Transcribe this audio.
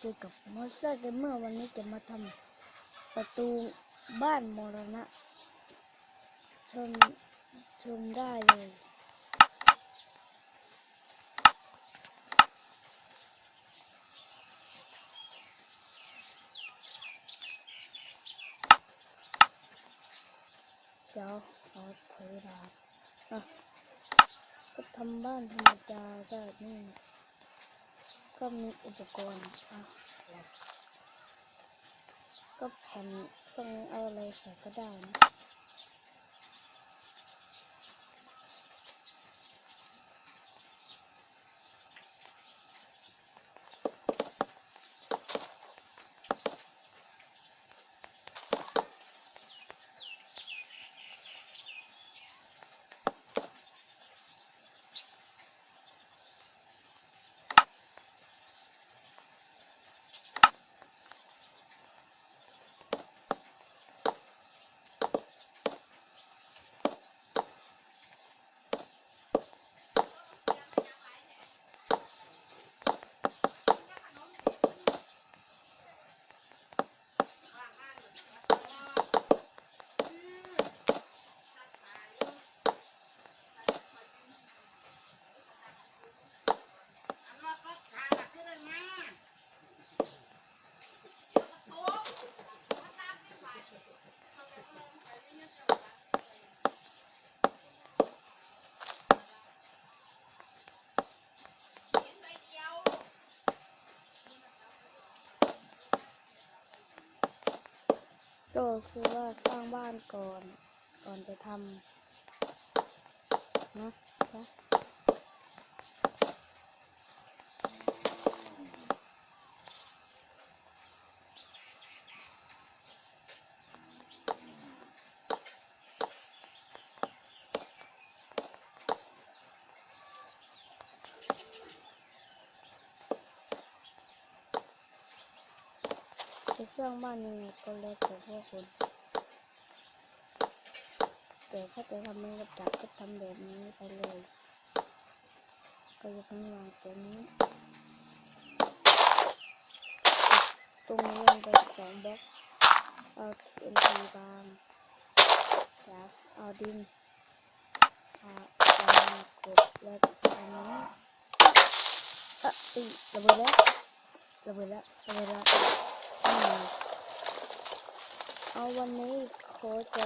เจอกับมอสเตอร์เกมเมอร์วันนี้จะมาทำประตูบ้านมรณะชมชมได้เลยเดี๋ยวขอถือดาบอะก็ทำบ้านธรรมดาได้นี่ ก็มีอุปกรณ์อะก็แผ่นตรงนี้เอาอะไรใส่ก็ได้นะ ก็คือว่าสร้างบ้านก่อนก่อนจะทำนะจ๊ะ จะสร้างบ้านยังไงก็แล้วแต่พวกคุณแต่ถ้าจะทำเป็นกับดักก็ทำแบบนี้ไปเลย ก็จะต้องวางตัวนี้ตรงนี้ลงไปสองบล็อกเอา TNT บางแล้วเอาดินเอาวางกดแล้วอันนี้อะอีระเบิดแล้วระเบิดแล้วระเบิดแล้ว Awa nei ko te